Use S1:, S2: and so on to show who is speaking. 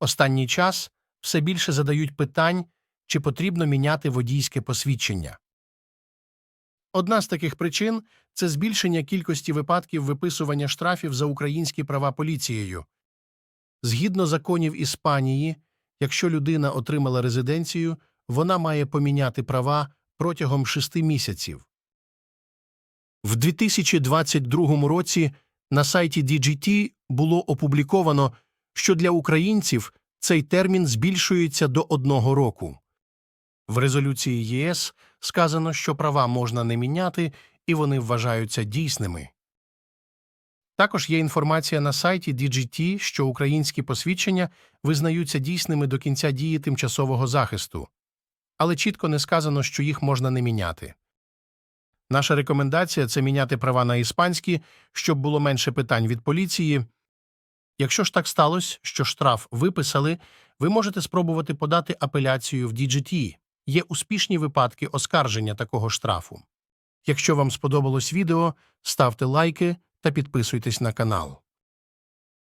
S1: Останній час все більше задають питань, чи потрібно міняти водійське посвідчення. Одна з таких причин це збільшення кількості випадків виписування штрафів за українські права поліцією. Згідно законів Іспанії, якщо людина отримала резиденцію, вона має поміняти права протягом шести місяців. В 2022 році на сайті DGT було опубліковано, що для українців цей термін збільшується до одного року. В резолюції ЄС сказано, що права можна не міняти і вони вважаються дійсними. Також є інформація на сайті DGT, що українські посвідчення визнаються дійсними до кінця дії тимчасового захисту, але чітко не сказано, що їх можна не міняти. Наша рекомендація це міняти права на іспанські, щоб було менше питань від поліції. Якщо ж так сталося, що штраф виписали, ви можете спробувати подати апеляцію в DGT. Є успішні випадки оскарження такого штрафу. Якщо вам сподобалось відео, ставте лайки та підписуйтесь на канал.